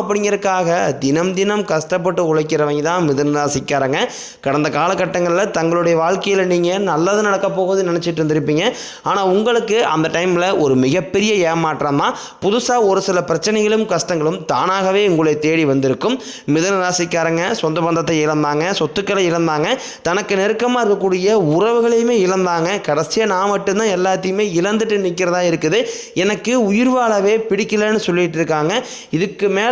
அப்படிங்கறக்காக தினம் தினம் கஷ்டப்பட்டு உழைக்கிறவங்க தான் மிதன ராசிக்காரங்க. கடந்த காலகட்டங்களில் தங்களுடைய வாழ்க்கையில் நீங்கள் நல்லது நடக்க போகுதுன்னு நினச்சிட்டு இருந்திருப்பீங்க. ஆனால் உங்களுக்கு அந்த டைமில் ஒரு மிகப்பெரிய ஏமாற்றமாக புதுசாக ஒரு சில பிரச்சனைகளும் கஷ்டங்களும் தானாகவே உங்களை தேடி வந்திருக்கும். மிதன ராசிக்காரங்க சொந்த பந்தத்தை இழந்தாங்க சொத்துக்களை இழந்தாங்க தனக்கு நெருக்கமாக இருக்கக்கூடிய உறவுகளையுமே இழந்தாங்க. கடைசியாக நான் மட்டும்தான் எல்லாத்தையுமே இழந்துட்டு நிற்கிறதா இருக்குது. எனக்கு உயிர் வாழவே பிடிக்கலன்னு சொல்லிட்டு இருக்காங்க. இதுக்கு மேலே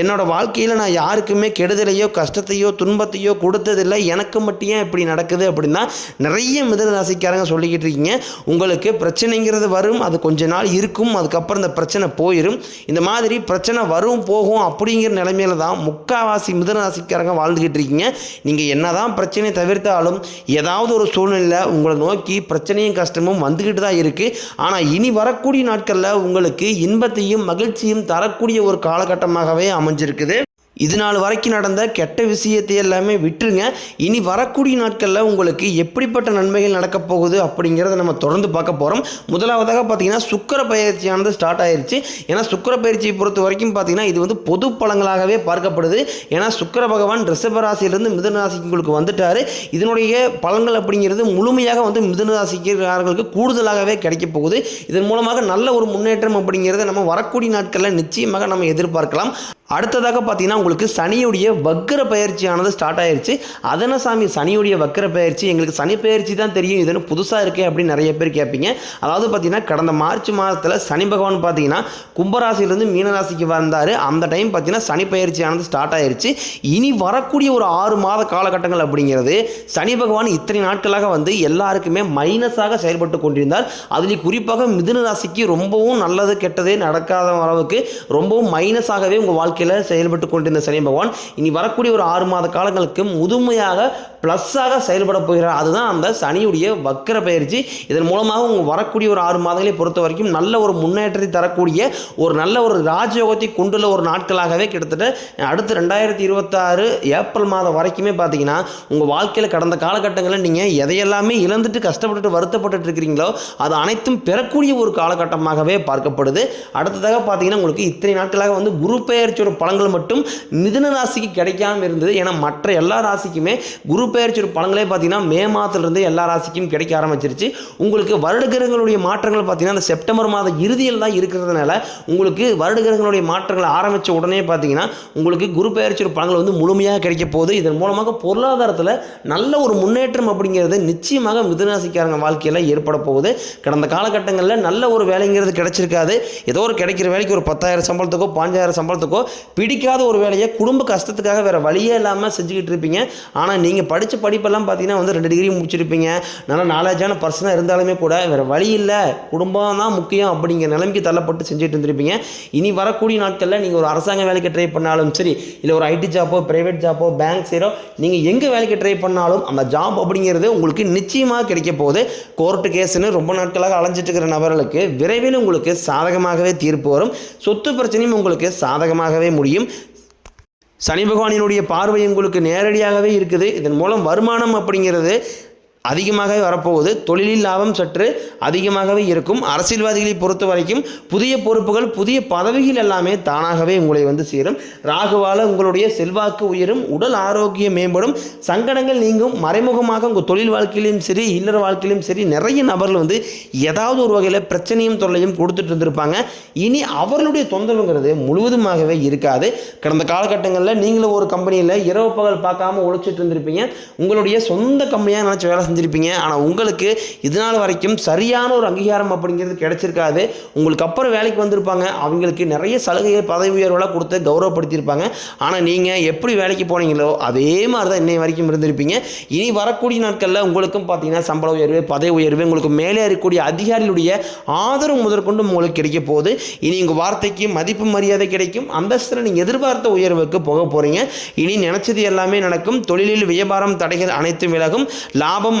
என்னோட வாழ்க்கையில் நான் யாருக்குமே கெடுதலையோ கஷ்டத்தையோ துன்பத்தையோ கொடுத்ததில்லை. எனக்கு மட்டும் ஏன் இப்படி நடக்குது அப்படின்னா நிறைய மிதன ராசிக்காரங்க சொல்லிக்கிட்டு இருக்கீங்க. உங்களுக்கு பிரச்சனைங்கிறது வரும் அது கொஞ்ச நாள் இருக்கும் அதுக்கப்புறம் இந்த பிரச்சனை போயிடும் இந்த மாதிரி பிரச்சனை வரும் போகும் அப்படிங்கிற நிலைமையில தான் முக்காவாசி மிதன ராசிக்காரங்க வாழ்ந்துக்கிட்டு இருக்கீங்க. நீங்கள் என்னதான் பிரச்சனையை தவிர்த்தாலும் ஏதாவது ஒரு சூழ்நிலையில் உங்களை நோக்கி பிரச்சனையும் கஷ்டமும் வந்துக்கிட்டு தான் இருக்குது ஆனால் இனி வரக்கூடிய நாட்களில் உங்களுக்கு இன்பத்தையும் மகிழ்ச்சியும் தரக்கூடிய ஒரு காலகட்டமாகவே அமைஞ்சிருக்குது. இது நாள் வரைக்கும் நடந்த கெட்ட விஷயத்தை எல்லாமே விட்டுருங்க. இனி வரக்கூடிய நாட்களில் உங்களுக்கு எப்படிப்பட்ட நன்மைகள் நடக்கப் போகுது அப்படிங்கிறத நம்ம தொடர்ந்து பார்க்க போகிறோம் முதலாவதாக பார்த்தீங்கன்னா சுக்கர பயிற்சியானது ஸ்டார்ட் ஆயிருச்சு. ஏன்னா சுக்கர பயிற்சியை பொறுத்த வரைக்கும் பார்த்தீங்கன்னா இது வந்து பொது பலங்களாகவே பார்க்கப்படுது. ஏன்னா சுக்கர பகவான் ரிஷப ராசியிலிருந்து மிதுன ராசிக்கு உங்களுக்கு வந்துட்டார். இதனுடைய பலன்கள் அப்படிங்கிறது முழுமையாக வந்து மிதுன ராசிக்காரர்களுக்கு கூடுதலாகவே கிடைக்க போகுது. இதன் மூலமாக நல்ல ஒரு முன்னேற்றம் அப்படிங்கிறத நம்ம வரக்கூடிய நாட்களில் நிச்சயமாக நம்ம எதிர்பார்க்கலாம். அடுத்ததாக பார்த்தீங்கன்னா உங்களுக்கு சனியுடைய வக்கர பயிற்சியானது ஸ்டார்ட் ஆயிருச்சு. அதன சாமி? சனியுடைய வக்கர பயிற்சி. எங்களுக்கு சனி பயிற்சி தான் தெரியும். இதுன்னு புதுசாக இருக்கே அப்படின்னு நிறைய பேர் கேட்பீங்க. அதாவது பார்த்தீங்கன்னா கடந்த மார்ச் மாதத்தில் சனி பகவான் பார்த்தீங்கன்னா கும்பராசியிலிருந்து மீனராசிக்கு வந்தார். அந்த டைம் பார்த்தீங்கன்னா சனி பயிற்சியானது ஸ்டார்ட் ஆயிருச்சு. இனி வரக்கூடிய ஒரு ஆறு மாத காலகட்டங்கள் அப்படிங்கிறது சனி பகவான் இத்தனை நாட்களாக வந்து எல்லாருக்குமே மைனஸாக செயல்பட்டு கொண்டிருந்தார். அதில் குறிப்பாக மிதுன ராசிக்கு ரொம்பவும் நல்லது கெட்டதே நடக்காத அளவுக்கு ரொம்பவும் மைனஸாகவே உங்கள் வாழ்க்கையில் செயல்பட்டு கொண்டிருந்த சனி பகவான் இனி வரக்கூடிய ஒரு ஆறு மாத காலங்களுக்கு முதுமையாக ப்ளஸ்ஸாக செயல்பட போகிறார். அதுதான் அந்த சனியுடைய வக்கர பயிற்சி. இதன் மூலமாக உங்கள் வரக்கூடிய ஒரு ஆறு மாதங்களை பொறுத்த வரைக்கும் நல்ல ஒரு முன்னேற்றத்தை தரக்கூடிய ஒரு நல்ல ஒரு ராஜயோகத்தை கொண்டுள்ள ஒரு நாட்களாகவே கிட்டத்தட்ட அடுத்து ரெண்டாயிரத்தி இருபத்தாறு ஏப்ரல் மாதம் வரைக்குமே பார்த்தீங்கன்னா உங்கள் வாழ்க்கையில் கடந்த காலகட்டங்களில் நீங்கள் எதையெல்லாமே இழந்துட்டு கஷ்டப்பட்டுட்டு வருத்தப்பட்டுட்டு இருக்கிறீங்களோ அது அனைத்தும் பெறக்கூடிய ஒரு காலகட்டமாகவே பார்க்கப்படுது. அடுத்ததாக பார்த்தீங்கன்னா உங்களுக்கு இத்தனை நாட்களாக வந்து குரு பெயர்ச்சியோட பலன்கள் மட்டும் மிதுன ராசிக்கு கிடைக்காம இருந்தது. ஏன்னா மற்ற எல்லா ராசிக்குமே குரு பெயர்ச்சியோட பலன்களே பார்த்தீங்கன்னா மே மாதத்துலேருந்து எல்லா ராசிக்கும் கிடைக்க ஆரம்பிச்சிருச்சு. உங்களுக்கு வருட கிரகங்களுடைய மாற்றங்கள் பார்த்தீங்கன்னா அந்த செப்டம்பர் மாத இறுதியில் தான் இருக்கிறதுனால உங்களுக்கு வருட கிரகங்களுடைய மாற்றங்கள் ஆரம்பித்த உடனே பார்த்தீங்கன்னா உங்களுக்கு குரு பெயர்ச்சியோட பலன்கள் வந்து முழுமையாக கிடைக்க போகுது. இதன் மூலமாக பொருளாதாரத்தில் நல்ல ஒரு முன்னேற்றம் அப்படிங்கிறது நிச்சயமாக மிதுனராசிக்காரங்க வாழ்க்கையில் ஏற்பட போகுது. கடந்த காலகட்டங்களில் நல்ல ஒரு வேலைங்கிறது கிடைச்சிருக்காது. ஏதோ ஒரு கிடைக்கிற வேலைக்கு ஒரு பத்தாயிரம் சம்பளத்துக்கோ பாஞ்சாயிரம் சம்பளத்துக்கோ பிடிக்காத ஒரு வேலையை குடும்ப கஷ்டத்துக்காக வேறு வழியே இல்லாமல் செஞ்சுக்கிட்டு இருப்பீங்க. ஆனால் நீங்கள் படித்த படிப்பெல்லாம் பார்த்தீங்கன்னா வந்து ரெண்டு டிகிரி முடிச்சிருப்பீங்க. நல்லா நாலேஜான பர்சனாக இருந்தாலுமே கூட வேறு வழி இல்லை. குடும்பம் தான் முக்கியம் அப்படிங்கிற நிலைமைக்கு தள்ளப்பட்டு செஞ்சுட்டு இருந்திருப்பீங்க. இனி வரக்கூடிய நாட்களில் நீங்கள் ஒரு அரசாங்க வேலைக்கு ட்ரை பண்ணாலும் சரி இல்லை ஒரு ஐடி ஜாப்போ ப்ரைவேட் ஜாப்போ பேங்க் சேரோ நீங்கள் எங்கே வேலைக்கு ட்ரை பண்ணாலும் அந்த ஜாப் அப்படிங்கிறது உங்களுக்கு நிச்சயமாக கிடைக்க போகுது. கோர்ட்டு கேஸுன்னு ரொம்ப நாட்களாக அலைஞ்சிட்டு இருக்கிற நபர்களுக்கு விரைவில் உங்களுக்கு சாதகமாகவே தீர்ப்பு வரும். சொத்து பிரச்சனையும் உங்களுக்கு சாதகமாகவே முடியும். சனி பகவானினுடைய பார்வை உங்களுக்கு நேரடியாகவே இருக்குது. இதன் மூலம் வருமானம் அப்படிங்கிறது அதிகமாகவே வரப்போகுது. தொழிலில் லாபம் சற்று அதிகமாகவே இருக்கும். அரசியல்வாதிகளை பொறுத்த வரைக்கும் புதிய பொறுப்புகள் புதிய பதவிகள் எல்லாமே தானாகவே உங்களை வந்து சேரும். ராகுவால உங்களுடைய செல்வாக்கு உயரும் உடல் ஆரோக்கியம் மேம்படும் சங்கடங்கள் நீங்கும். மறைமுகமாக உங்கள் தொழில் வாழ்க்கையிலும் சரி இல்லற வாழ்க்கையிலும் சரி நிறைய நபர்கள் வந்து ஏதாவது ஒரு வகையில் பிரச்சனையும் தொல்லையும் கொடுத்துட்டு இருந்திருப்பாங்க. இனி அவர்களுடைய தொந்தரவுங்கிறது முழுவதுமாகவே இருக்காது. கடந்த காலகட்டங்களில் நீங்களும் ஒரு கம்பெனியில் இரவு பகல் பார்க்காம உழைச்சிட்டு இருந்திருப்பீங்க. உங்களுடைய சொந்த கம்பெனியாக நினச்சி வேலை செஞ்சுருப்பீங்க ஆனால் உங்களுக்கு இது நாள் வரைக்கும் சரியான ஒரு அங்கீகாரம் அப்படிங்கிறது கிடைச்சிருக்காது. உங்களுக்கு அப்புறம் வேலைக்கு வந்திருப்பாங்க. அவங்களுக்கு நிறைய சலுகைகள் பதவி உயர்வெல்லாம் கொடுத்து கௌரவப்படுத்தியிருப்பாங்க. ஆனால் நீங்கள் எப்படி வேலைக்கு போனீங்களோ அதே மாதிரி தான் இன்னை வரைக்கும் இருந்திருப்பீங்க. இனி வரக்கூடிய நாட்களில் உங்களுக்கும் பார்த்தீங்கன்னா சம்பள உயர்வு பதவி உயர்வு உங்களுக்கு மேலே இருக்கக்கூடிய அதிகாரிகளுடைய ஆதரவு முதற்கொண்டு உங்களுக்கு கிடைக்க போகுது. இனி உங்கள் வார்த்தைக்கு மதிப்பு மரியாதை கிடைக்கும். அந்தஸ்தில் நீங்கள் எதிர்பார்த்த உயர்வுக்கு போக போகிறீங்க இனி நினச்சது எல்லாமே நடக்கும். தொழிலில் வியாபாரம் தடைகள் அனைத்தும் விலகும். லாபம்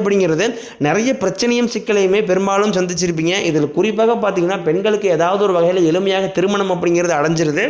அப்படிங்கிறது நிறைய பிரச்சனையும் சிக்கலையுமே பெரும்பாலும் சந்திச்சிருப்பீங்க. இதில் குறிப்பாக பார்த்தீங்கன்னா பெண்களுக்கு ஏதாவது ஒரு வகையில் எளிமையாக திருமணம் அப்படிங்கிறது அடைஞ்சிருது.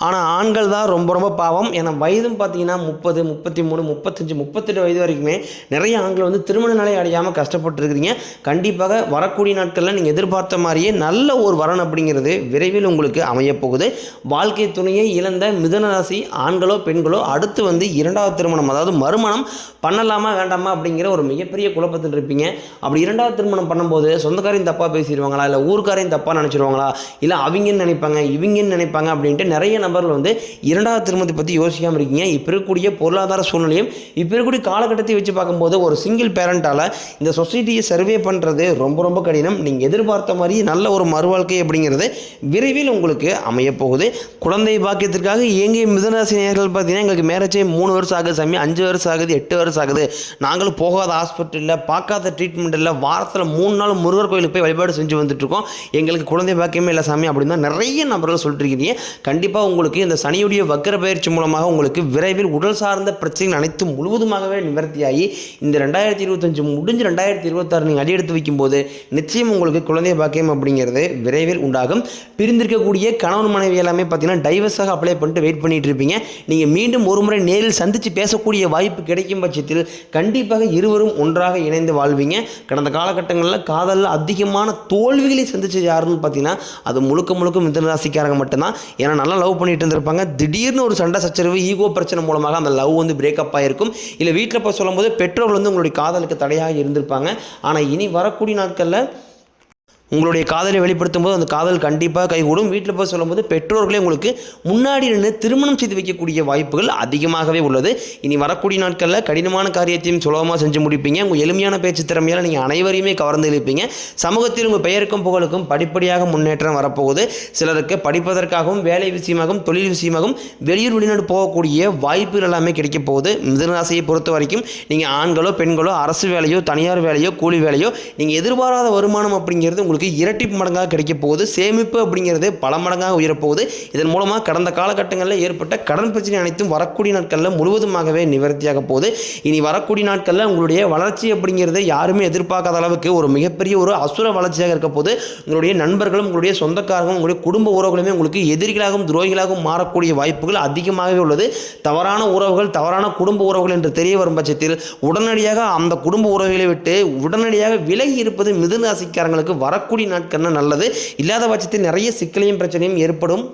ஆனால் ஆண்கள் தான் ரொம்ப ரொம்ப பாவம். ஏன்னா வயதும் பார்த்தீங்கன்னா முப்பது முப்பத்தி மூணு முப்பத்தஞ்சு முப்பத்தெட்டு வயது வரைக்குமே நிறைய ஆண்கள் வந்து திருமண நிலை அடையாமல் கஷ்டப்பட்டுருக்கிறீங்க கண்டிப்பாக வரக்கூடிய நாட்களில் நீங்கள் எதிர்பார்த்த மாதிரியே நல்ல ஒரு வரன் அப்படிங்கிறது விரைவில் உங்களுக்கு அமையப்போகுது வாழ்க்கை துணையை இழந்த மிதனராசி ஆண்களோ பெண்களோ அடுத்து வந்து இரண்டாவது திருமணம் அதாவது மறுமணம் பண்ணலாமா வேண்டாமா அப்படிங்கிற ஒரு மிகப்பெரிய குழப்பத்தில் இருப்பீங்க. அப்படி இரண்டாவது திருமணம் பண்ணும்போது சொந்தக்காரையும் தப்பாக பேசிடுவாங்களா? இல்லை ஊருக்காரையும் தப்பாக நினச்சிருவாங்களா? இல்லை அவங்கன்னு நினைப்பாங்க இவங்கன்னு நினைப்பாங்க அப்படின்ட்டு நிறைய நபர்கள் வந்து இரண்டாவது திருமணத்தை பற்றி யோசிக்காமல் இருக்கீங்க. இப்போ இருக்கக்கூடிய பொருளாதார சூழ்நிலையும் இப்போ இருக்கக்கூடிய காலகட்டத்தை வச்சு பார்க்கும்போது ஒரு சிங்கிள் பேரண்டால் இந்த சொசைட்டியை சர்வே பண்ணுறது ரொம்ப ரொம்ப கடினம். நீங்கள் எதிர்பார்த்த மாதிரி நல்ல ஒரு மறுவாழ்க்கை அப்படிங்கிறது விரைவில் உங்களுக்கு அமையப்போகுது குழந்தை பாக்கியத்திற்காக இயங்கிய மிதனராசி நேர்கள் பார்த்தீங்கன்னா எங்களுக்கு மேரேஜே மூணு வருஷம் ஆகுது சாமி அஞ்சு வருஷம் ஆகுது எட்டு வருஷம் ஆகுது. நாங்களும் போகாத ஹாஸ்பிட்டலில் பார்க்காத ட்ரீட்மெண்ட் இல்லை வாரத்தில் மூணு நாள் முருகர் கோயிலுக்கு போய் வழிபாடு செஞ்சு வந்துட்டுருக்கோம் எங்களுக்கு குழந்தை பாக்கியமே இல்லை சாமி அப்படின்னு தான் நிறைய நபர்கள் சொல்லிட்டு இருக்கீங்க. கண்டிப்பாக உங்களுக்கு இந்த சனியுடைய வக்கர பயிற்சி மூலமாக உங்களுக்கு விரைவில் உடல் சார்ந்த பிரச்சனைகள் அனைத்தும் முழுவதுமாகவே நிவர்த்தியாகி இந்த ரெண்டாயிரத்தி இருபத்தஞ்சு முடிஞ்சு ரெண்டாயிரத்தி இருபத்தாறு நீங்கள் அடியெடுத்து வைக்கும்போது நிச்சயம் உங்களுக்கு குழந்தை பாக்கியம் அப்படிங்கிறது விரைவில் உண்டாகும். பிரிந்திருக்கக்கூடிய கணவன் மனைவி எல்லாமே பார்த்தீங்கன்னா டைவர்ஸாக அப்ளை பண்ணிட்டு வெயிட் பண்ணிட்டு இருப்பீங்க. நீங்கள் மீண்டும் ஒரு முறை நேரில் சந்தித்து பேசக்கூடிய வாய்ப்பு கிடைக்கும் பட்சத்தில் கண்டிப்பாக இருவரும் ஒன்றாக இணைந்து வாழ்வீங்க. கடந்த காலகட்டங்களில் காதலில் அதிகமான தோல்விகளை சந்திச்சது யாருன்னு பார்த்தீங்கன்னா அது முழுக்க முழுக்க மிதன ராசிக்காரங்க மட்டும்தான். ஏன்னா நல்லா லவ் பண்ணிட்டு இருந்திருப்பாங்க திடீர்னு ஒரு சண்டை சச்சரவு ஈகோ பிரச்சனை மூலமாக அந்த லவ் வந்து பிரேக்கப் ஆகிருக்கும் இல்லை வீட்டில் போய் சொல்லும்போது பெற்றோர்கள் வந்து உங்களுடைய காதலுக்கு தடையாக இருந்திருப்பாங்க. ஆனால் இனி வரக்கூடிய நாட்களில் உங்களுடைய காதலை வெளிப்படுத்தும் போது அந்த காதல் கண்டிப்பாக கைகூடும். வீட்டில் போய் சொல்லும்போது பெற்றோர்களே உங்களுக்கு முன்னாடி நின்று திருமணம் செய்து வைக்கக்கூடிய வாய்ப்புகள் அதிகமாகவே உள்ளது. இனி வரக்கூடிய நாட்களில் கடினமான காரியத்தையும் சுலபமாக செஞ்சு முடிப்பீங்க. உங்கள் எளிமையான பேச்சு திறமையால் நீங்கள் அனைவரையுமே கவர்ந்து இழுப்பீங்க. சமூகத்தில் உங்கள் பெயருக்கும் புகழுக்கும் படிப்படியாக முன்னேற்றம் வரப்போகுது. சிலருக்கு படிப்பதற்காகவும் வேலை விஷயமாகவும் தொழில் விஷயமாகவும் வெளியூர் வெளிநாடு போகக்கூடிய வாய்ப்புகள் எல்லாமே கிடைக்க போகுது. மிதனராசியை பொறுத்த வரைக்கும் நீங்கள் ஆண்களோ பெண்களோ அரசு வேலையோ தனியார் வேலையோ கூலி வேலையோ நீங்கள் எதிர்பாராத வருமானம் அப்படிங்கிறது உங்களுக்கு இரட்டி மடங்காக கிடைக்க போகுது. சேமிப்பு அப்படிங்கிறது பல மடங்காக உயரப்போகுது. இதன் மூலமாக கடந்த காலகட்டங்களில் ஏற்பட்ட கடன் பிரச்சனை அனைத்தும் வரக்கூடிய நாட்களில் முழுவதுமாகவே நிவர்த்தியாக போகுது. இனி வரக்கூடிய நாட்களில் உங்களுடைய வளர்ச்சி அப்படிங்கிறது யாருமே எதிர்பார்க்காத அளவுக்கு ஒரு மிகப்பெரிய ஒரு அசுர வளர்ச்சியாக இருக்க போது உங்களுடைய நண்பர்களும் உங்களுடைய சொந்தக்காரங்களும் உங்களுடைய குடும்ப உறவுகளுமே உங்களுக்கு எதிரிகளாகவும் துரோகிகளாகவும் மாறக்கூடிய வாய்ப்புகள் அதிகமாகவே உள்ளது. தவறான உறவுகள் தவறான குடும்ப உறவுகள் என்று தெரிய வரும் பட்சத்தில் உடனடியாக அந்த குடும்ப உறவுகளை விட்டு உடனடியாக விலகி இருப்பது மிதுன ராசிக்காரங்களுக்கு வரக்கூடிய நாட்கள்னா நல்லது. இல்லாத பட்சத்தில் நிறைய சிக்கலையும் பிரச்சனையும் ஏற்படும்.